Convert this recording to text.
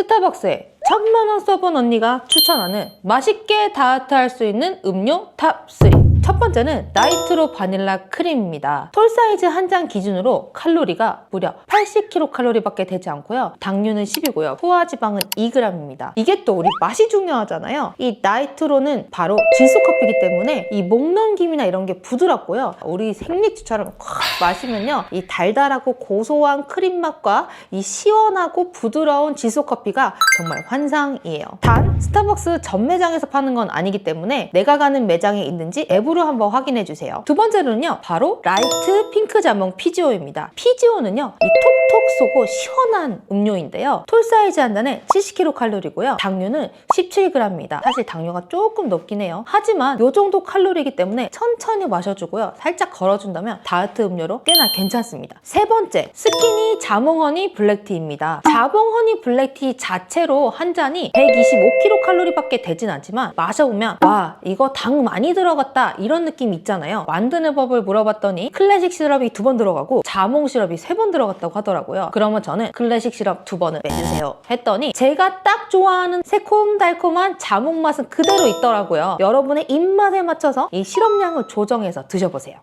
스타벅스에 천만 원 써본 언니가 추천하는 맛있게 다이어트 할 수 있는 음료 탑 3. 첫 번째는 나이트로 바닐라 크림입니다. 톨 사이즈 한 장 기준으로 칼로리가 무려 80kcal밖에 되지 않고요. 당류는 10이고요. 포화지방은 2g입니다. 이게 또 우리 맛이 중요하잖아요. 이 나이트로는 바로 질소 커피이기 때문에 이 목넘 김이나 이런 게 부드럽고요. 우리 생맥주처럼 콱 마시면요. 이 달달하고 고소한 크림 맛과 이 시원하고 부드러운 질소 커피가 정말 환상이에요. 단 스타벅스 전 매장에서 파는 건 아니기 때문에 내가 가는 매장에 있는지 앱으로 한번 확인해 주세요. 두 번째로는요. 바로 라이트 핑크 자몽 피지오입니다. 피지오는요. 이톡 톡 쏘고 시원한 음료인데요. 톨 사이즈 한 잔에 70kcal이고요. 당류는 17g입니다. 사실 당류가 조금 높긴 해요. 하지만 이 정도 칼로리이기 때문에 천천히 마셔주고요. 살짝 걸어준다면 다이어트 음료로 꽤나 괜찮습니다. 세 번째, 스키니 자몽허니 블랙티입니다. 자몽허니 블랙티 자체로 한 잔이 125kcal밖에 되진 않지만 마셔보면 와 이거 당 많이 들어갔다 이런 느낌 있잖아요. 만드는 법을 물어봤더니 클래식 시럽이 두 번 들어가고 자몽 시럽이 세 번 들어갔다고 하더라고요. 그러면 저는 클래식 시럽 두 번을 빼주세요 했더니 제가 딱 좋아하는 새콤달콤한 자몽 맛은 그대로 있더라고요. 여러분의 입맛에 맞춰서 이 시럽량을 조정해서 드셔보세요.